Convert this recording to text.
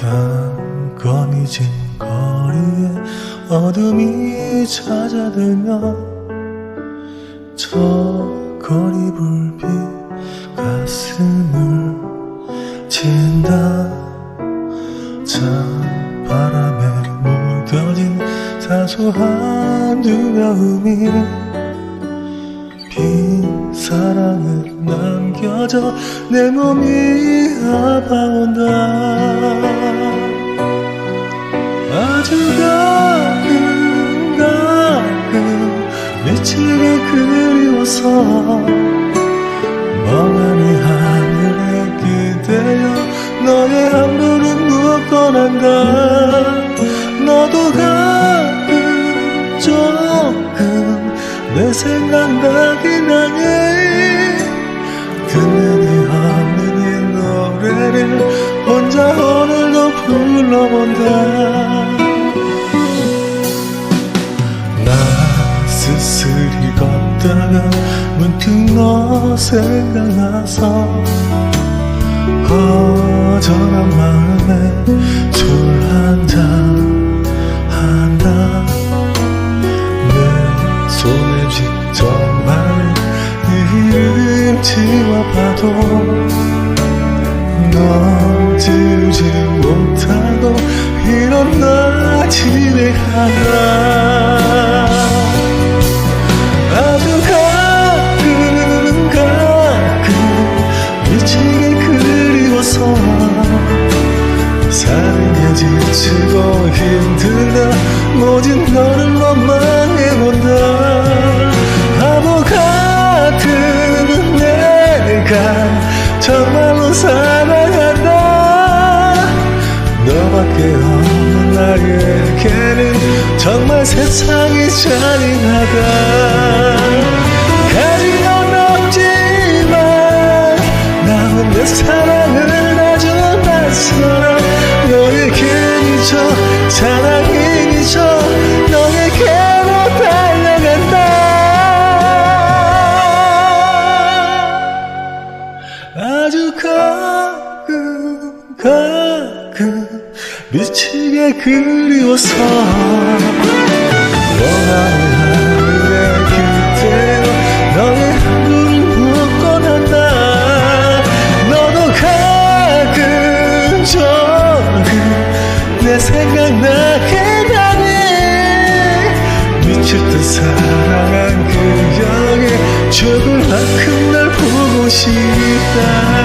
깜깜이진 거리에 어둠이 찾아들면 저 거리 불빛 가슴을 친다. 자 바람에 무뎌진 사소한 두려움이 빈 사랑을 남겨져 내 몸이 아파온다. 아주 가끔 가끔 미치게 그리워서 멍하니 하늘에 내 하니 듣는 없는 이 노래를 혼자 오늘도 불러본다. 나 스스리 걷다가 문득 너 생각나서 허전한 마 너 지우지 못하고 이런 나 집에 가라. 아주 가끔 가끔 미치게 그리워서 사랑에 지치고 힘들다. 모진 너를 원망 정말로 사랑한다. 너밖에 없는 나에게는 정말 세상이 잔인하다. 가진 건 없지만 남은 내 사랑은 아주 낯설어 너에게 미쳐 사랑이 미 가끔 미치게 그리워서 원하는 하늘에 그대로 너의 하루를 난다 너도 가끔 조금 내 생각나게 하니 미칠 듯 사랑한 그 여에 죽을 만큼 널 보고 싶다